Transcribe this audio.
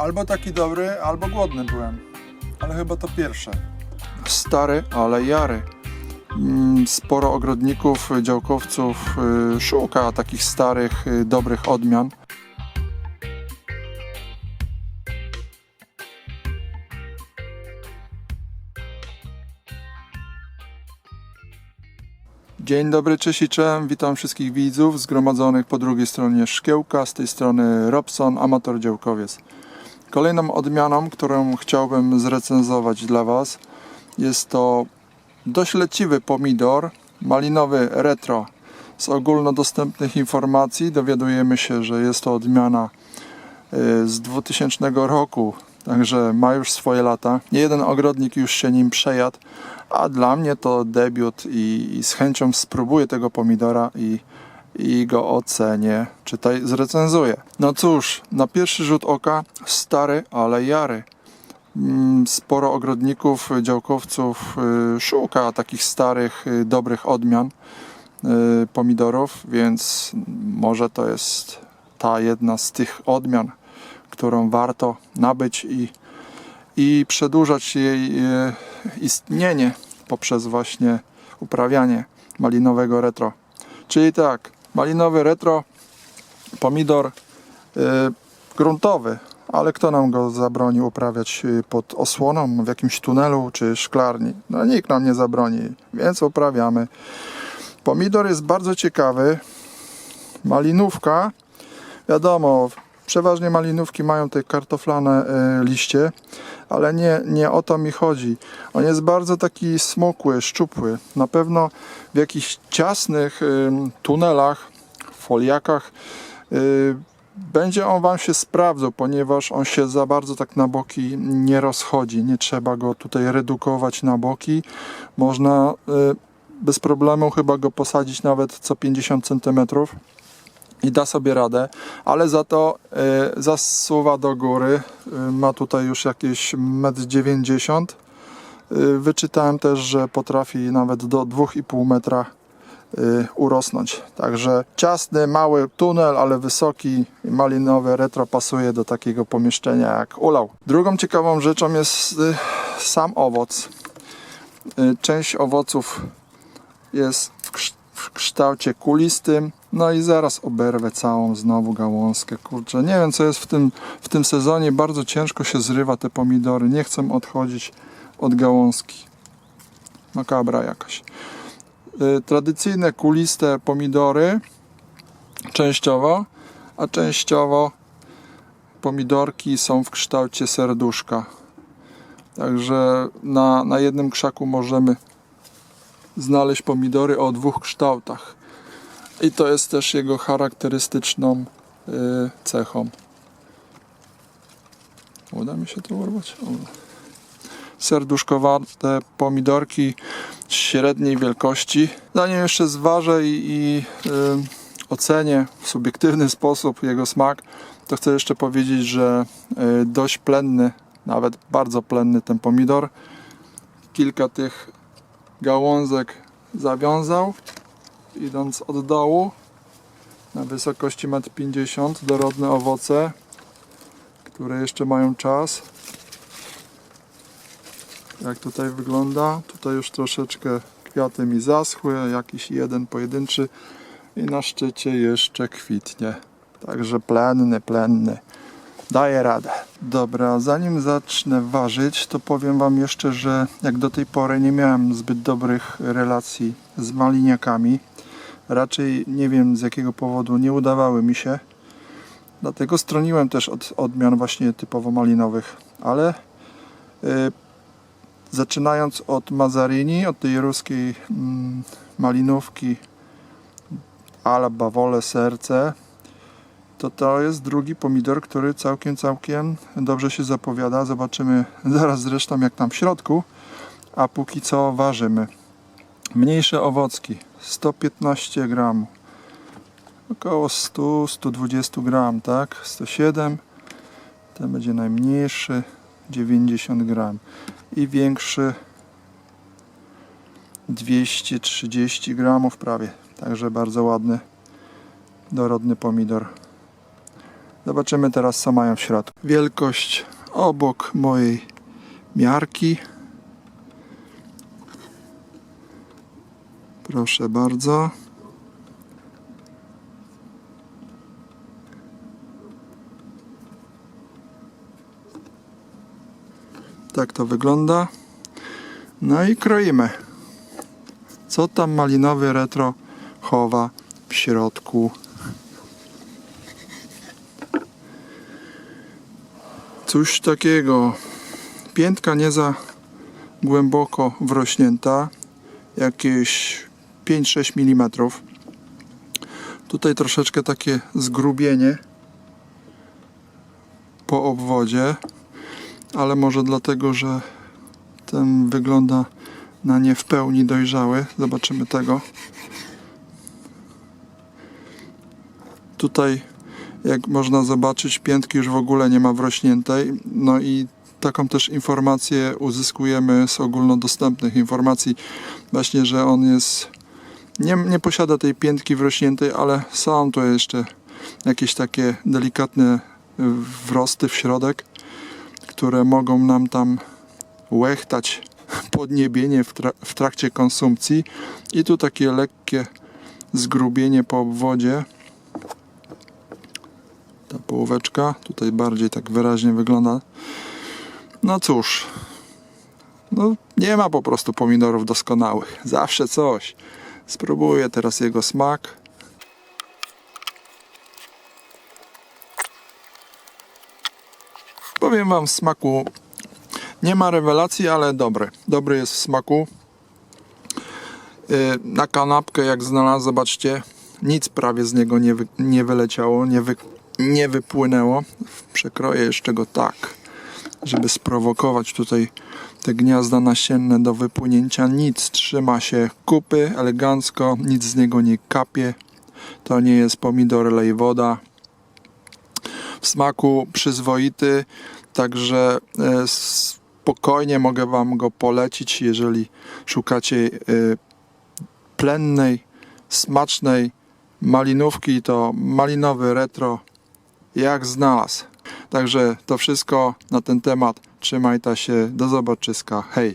Albo taki dobry, albo głodny byłem. Ale chyba to pierwsze. Stary, ale jary. Mm, Sporo ogrodników, działkowców y, szuka takich starych, y, dobrych odmian. Dzień dobry, cześć. Witam wszystkich widzów zgromadzonych po drugiej stronie szkiełka. Z tej strony Robson, amator działkowiec. Kolejną odmianą, którą chciałbym zrecenzować dla Was, jest to dość leciwy pomidor malinowy retro. Z ogólnodostępnych informacji dowiadujemy się, że jest to odmiana y, z 2000 roku, także ma już swoje lata. Nie jeden ogrodnik już się nim przejadł, a dla mnie to debiut i, i z chęcią spróbuję tego pomidora i, i go ocenię, czytaj, zrecenzuję. No cóż, na pierwszy rzut oka stary, ale jary. Mm, Sporo ogrodników, działkowców y, szuka takich starych, y, dobrych odmian y, pomidorów, więc może to jest ta jedna z tych odmian, którą warto nabyć i, i przedłużać jej istnienie poprzez właśnie uprawianie malinowego retro. Czyli tak, malinowy retro, pomidor y, gruntowy, ale kto nam go zabroni uprawiać y, pod osłoną w jakimś tunelu czy szklarni? No nikt nam nie zabroni, więc uprawiamy. Pomidor jest bardzo ciekawy. Malinówka, wiadomo, przeważnie malinówki mają te kartoflane y, liście, ale nie, nie o to mi chodzi. On jest bardzo taki smukły, szczupły. Na pewno w jakichś ciasnych y, tunelach, foliakach y, będzie on Wam się sprawdzał, ponieważ on się za bardzo tak na boki nie rozchodzi. Nie trzeba go tutaj redukować na boki. Można bez problemu chyba go posadzić nawet co 50 cm i da sobie radę, ale za to y, zasuwa do góry. Y, ma tutaj już jakieś 1,90 m. Y, wyczytałem też, że potrafi nawet do 2,5 metra urosnąć. Także ciasny, mały tunel, ale wysoki malinowy retro pasuje do takiego pomieszczenia jak ulał. Drugą ciekawą rzeczą jest sam owoc. Część owoców jest w kształcie kulistym. No i zaraz oberwę całą znowu gałązkę. Kurczę, nie wiem co jest w tym, w tym sezonie. Bardzo ciężko się zrywa te pomidory. Nie chcę odchodzić od gałązki. Makabra jakaś y, tradycyjne kuliste pomidory częściowo, a częściowo pomidorki są w kształcie serduszka. Także na, na jednym krzaku możemy znaleźć pomidory o dwóch kształtach. I to jest też jego charakterystyczną y, cechą. Uda mi się to urwać? Serduszkowate pomidorki średniej wielkości. Zanim jeszcze zważę i, i y, ocenię w subiektywny sposób jego smak, to chcę jeszcze powiedzieć, że y, dość plenny, nawet bardzo plenny ten pomidor. Kilka tych gałązek zawiązał, idąc od dołu na wysokości 1,50 m, dorodne owoce, które jeszcze mają czas jak tutaj wygląda. Tutaj już troszeczkę kwiaty mi zaschły, jakiś jeden pojedynczy i na szczycie jeszcze kwitnie. Także plenny, plenny. Daje radę. Dobra, zanim zacznę ważyć, to powiem Wam jeszcze, że jak do tej pory nie miałem zbyt dobrych relacji z maliniakami. Raczej nie wiem z jakiego powodu nie udawały mi się. Dlatego stroniłem też od odmian właśnie typowo malinowych, ale yy, Zaczynając od Mazarini, od tej ruskiej mm, malinówki ala bawole serce, to to jest drugi pomidor, który całkiem, całkiem dobrze się zapowiada. Zobaczymy zaraz zresztą jak tam w środku, a póki co ważymy. Mniejsze owocki, 115 gram, około 100-120 gram, tak? 107, ten będzie najmniejszy, 90 gram i większy 230 gramów prawie także bardzo ładny dorodny pomidor Zobaczymy teraz co mają w środku. Wielkość obok mojej miarki. Proszę bardzo. Tak to wygląda. No i kroimy. Co tam malinowy retro chowa w środku? Coś takiego. Piętka nie za głęboko wrośnięta. Jakieś 5-6 mm. Tutaj troszeczkę takie zgrubienie po obwodzie, ale może dlatego, że ten wygląda na nie w pełni dojrzały. Zobaczymy tego. Tutaj, jak można zobaczyć, piętki już w ogóle nie ma wrośniętej. No i taką też informację uzyskujemy z ogólnodostępnych informacji, właśnie, że on jest. Nie, nie posiada tej piętki wrośniętej, ale są tu jeszcze jakieś takie delikatne y, wrosty w środek, które mogą nam tam łechtać podniebienie w, tra- w trakcie konsumpcji. I tu takie lekkie zgrubienie po obwodzie. Ta połóweczka tutaj bardziej tak wyraźnie wygląda. No cóż no nie ma po prostu pomidorów doskonałych. Zawsze coś spróbuję teraz jego smak powiem wam w smaku nie ma rewelacji, ale dobry. Dobry jest w smaku. Yy, Na kanapkę jak znalazł, zobaczcie, nic prawie z niego nie, wy, nie wyleciało, nie, wy, nie wypłynęło. Przekroję jeszcze go tak, żeby sprowokować tutaj te gniazda nasienne do wypłynięcia. Nic, trzyma się kupy elegancko, nic z niego nie kapie. To nie jest pomidor lej woda. W smaku przyzwoity, także e, spokojnie mogę Wam go polecić, jeżeli szukacie plennej, smacznej malinówki, to malinowy retro jak znalazł. Także to wszystko na ten temat. Trzymaj ta się, do zobaczyska, hej!